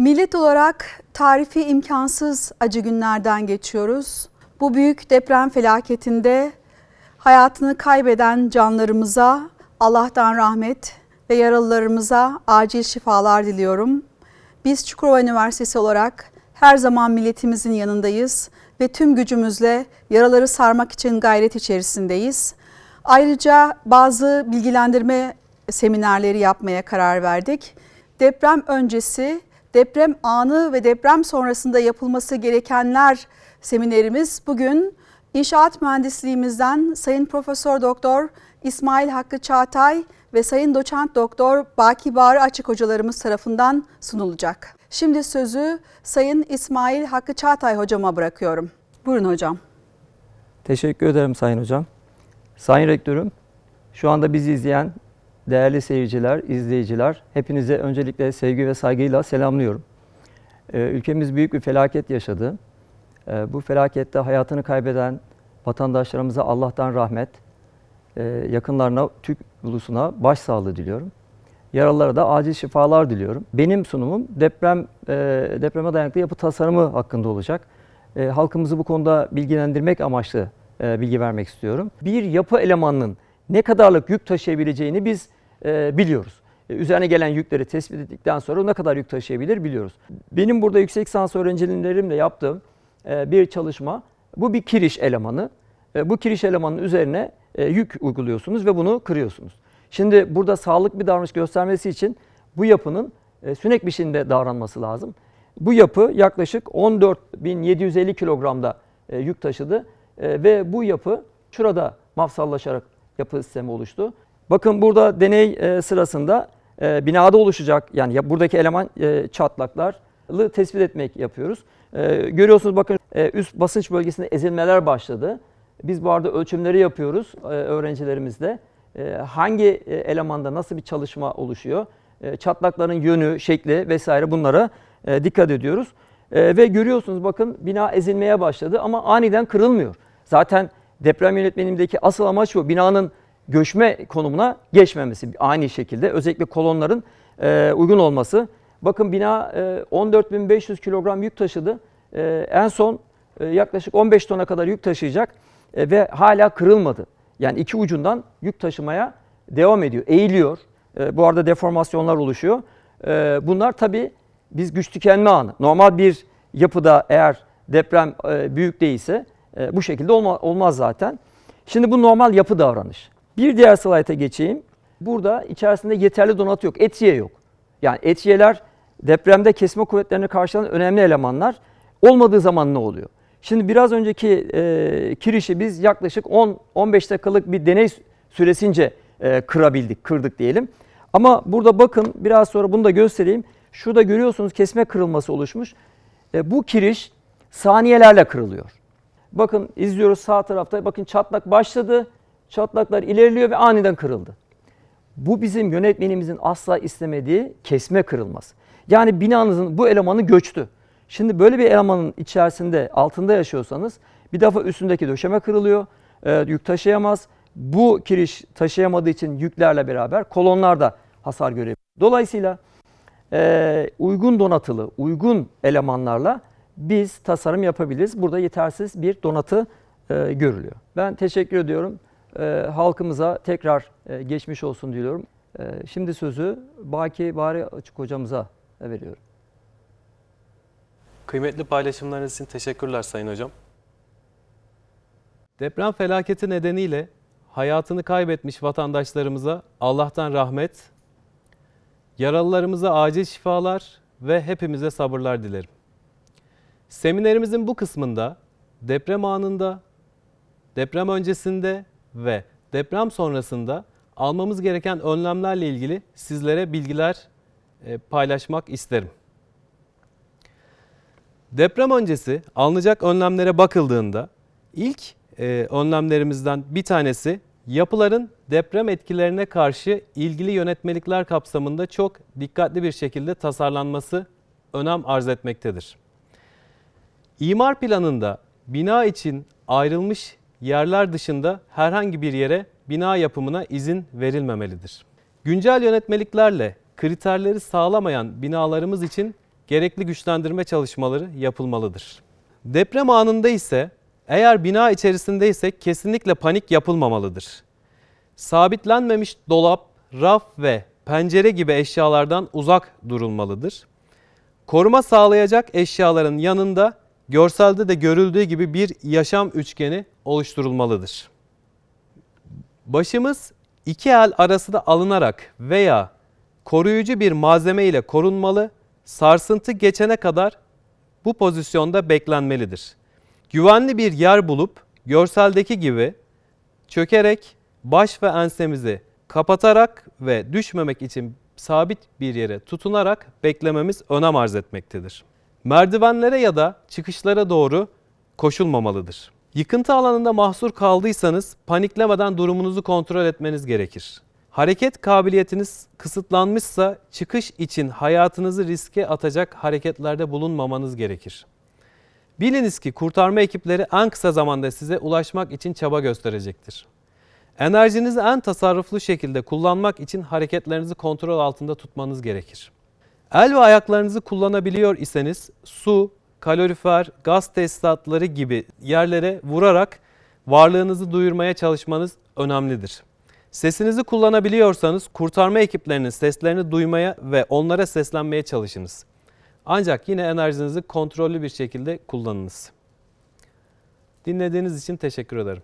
Millet olarak tarifi imkansız acı günlerden geçiyoruz. Bu büyük deprem felaketinde hayatını kaybeden canlarımıza Allah'tan rahmet ve yaralılarımıza acil şifalar diliyorum. Biz Çukurova Üniversitesi olarak her zaman milletimizin yanındayız ve tüm gücümüzle yaraları sarmak için gayret içerisindeyiz. Ayrıca bazı bilgilendirme seminerleri yapmaya karar verdik. Deprem öncesi, deprem anı ve deprem sonrasında yapılması gerekenler seminerimiz bugün İnşaat Mühendisliğimizden Sayın Profesör Doktor İsmail Hakkı Çağatay ve Sayın Doçent Doktor Baki Bağrı Açık hocalarımız tarafından sunulacak. Şimdi sözü Sayın İsmail Hakkı Çağatay hocama bırakıyorum. Buyurun hocam. Teşekkür ederim Sayın Hocam. Sayın Rektörüm, şu anda bizi izleyen değerli seyirciler, izleyiciler, hepinize öncelikle sevgi ve saygıyla selamlıyorum. Ee, ülkemiz büyük bir felaket yaşadı. Ee, bu felakette hayatını kaybeden vatandaşlarımıza Allah'tan rahmet, e, yakınlarına, Türk ulusuna başsağlığı diliyorum. Yaralılara da acil şifalar diliyorum. Benim sunumum deprem e, depreme dayanıklı yapı tasarımı hakkında olacak. Halkımızı bu konuda bilgilendirmek amaçlı e, bilgi vermek istiyorum. Bir yapı elemanının ne kadarlık yük taşıyabileceğini biz e, biliyoruz. E, üzerine gelen yükleri tespit ettikten sonra ne kadar yük taşıyabilir biliyoruz. Benim burada yüksek lisans öğrencilerimle yaptığım e, bir çalışma, bu bir kiriş elemanı. E, bu kiriş elemanının üzerine e, yük uyguluyorsunuz ve bunu kırıyorsunuz. Şimdi burada sağlıklı bir davranış göstermesi için bu yapının e, sünek biçimde davranması lazım. Bu yapı yaklaşık 14.750 kilogramda yük taşıdı ve bu yapı şurada mafsallaşarak yapı sistemi oluştu. Bakın burada deney e, sırasında e, binada oluşacak yani ya- buradaki eleman e, çatlaklarlı tespit etmek yapıyoruz. Görüyorsunuz bakın üst basınç bölgesinde ezilmeler başladı. Biz bu arada ölçümleri yapıyoruz e, öğrencilerimizle. E, hangi elemanda nasıl bir çalışma oluşuyor? Çatlakların yönü, şekli vesaire bunlara dikkat ediyoruz. Ve görüyorsunuz bakın bina ezilmeye başladı ama aniden kırılmıyor. Zaten deprem yönetmenimdeki asıl amaç bu. Binanın göçme konumuna geçmemesi aynı şekilde. Özellikle kolonların e, uygun olması. Bakın bina e, 14.500 kilogram yük taşıdı. E, en son e, yaklaşık 15 tona kadar yük taşıyacak e, ve hala kırılmadı. Yani iki ucundan yük taşımaya devam ediyor, eğiliyor. E, bu arada deformasyonlar oluşuyor. E, bunlar tabii biz güç tükenme anı. Normal bir yapıda eğer deprem e, büyük değilse e, bu şekilde olma, olmaz zaten. Şimdi bu normal yapı davranış. Bir diğer slayta geçeyim. Burada içerisinde yeterli donatı yok, etiye yok. Yani etiyeler depremde kesme kuvvetlerini karşılayan önemli elemanlar. Olmadığı zaman ne oluyor? Şimdi biraz önceki e, kirişi biz yaklaşık 10-15 dakikalık bir deney süresince e, kırabildik, kırdık diyelim. Ama burada bakın biraz sonra bunu da göstereyim. Şurada görüyorsunuz kesme kırılması oluşmuş. E, bu kiriş saniyelerle kırılıyor. Bakın izliyoruz sağ tarafta. Bakın çatlak başladı. Çatlaklar ilerliyor ve aniden kırıldı. Bu bizim yönetmenimizin asla istemediği kesme kırılması. Yani binanızın bu elemanı göçtü. Şimdi böyle bir elemanın içerisinde altında yaşıyorsanız bir defa üstündeki döşeme kırılıyor. e, yük taşıyamaz. Bu kiriş taşıyamadığı için yüklerle beraber kolonlar da hasar görebilir. Dolayısıyla e, uygun donatılı, uygun elemanlarla biz tasarım yapabiliriz. Burada yetersiz bir donatı e, görülüyor. Ben teşekkür ediyorum. E, halkımıza tekrar e, geçmiş olsun diliyorum. E, şimdi sözü Baki Bari Açık hocamıza veriyorum. Kıymetli paylaşımlarınız için teşekkürler Sayın Hocam. Deprem felaketi nedeniyle hayatını kaybetmiş vatandaşlarımıza Allah'tan rahmet, yaralılarımıza acil şifalar ve hepimize sabırlar dilerim. Seminerimizin bu kısmında deprem anında, deprem öncesinde ve deprem sonrasında almamız gereken önlemlerle ilgili sizlere bilgiler e, paylaşmak isterim. Deprem öncesi alınacak önlemlere bakıldığında ilk e, önlemlerimizden bir tanesi yapıların deprem etkilerine karşı ilgili yönetmelikler kapsamında çok dikkatli bir şekilde tasarlanması önem arz etmektedir. İmar planında bina için ayrılmış yerler dışında herhangi bir yere bina yapımına izin verilmemelidir. Güncel yönetmeliklerle kriterleri sağlamayan binalarımız için gerekli güçlendirme çalışmaları yapılmalıdır. Deprem anında ise eğer bina içerisindeysek kesinlikle panik yapılmamalıdır. Sabitlenmemiş dolap, raf ve pencere gibi eşyalardan uzak durulmalıdır. Koruma sağlayacak eşyaların yanında görselde de görüldüğü gibi bir yaşam üçgeni oluşturulmalıdır. Başımız iki el arasında alınarak veya koruyucu bir malzeme ile korunmalı, sarsıntı geçene kadar bu pozisyonda beklenmelidir. Güvenli bir yer bulup görseldeki gibi çökerek baş ve ensemizi kapatarak ve düşmemek için sabit bir yere tutunarak beklememiz önem arz etmektedir. Merdivenlere ya da çıkışlara doğru koşulmamalıdır. Yıkıntı alanında mahsur kaldıysanız paniklemeden durumunuzu kontrol etmeniz gerekir. Hareket kabiliyetiniz kısıtlanmışsa çıkış için hayatınızı riske atacak hareketlerde bulunmamanız gerekir. Biliniz ki kurtarma ekipleri en kısa zamanda size ulaşmak için çaba gösterecektir. Enerjinizi en tasarruflu şekilde kullanmak için hareketlerinizi kontrol altında tutmanız gerekir. El ve ayaklarınızı kullanabiliyor iseniz su, kalorifer, gaz tesisatları gibi yerlere vurarak varlığınızı duyurmaya çalışmanız önemlidir. Sesinizi kullanabiliyorsanız kurtarma ekiplerinin seslerini duymaya ve onlara seslenmeye çalışınız. Ancak yine enerjinizi kontrollü bir şekilde kullanınız. Dinlediğiniz için teşekkür ederim.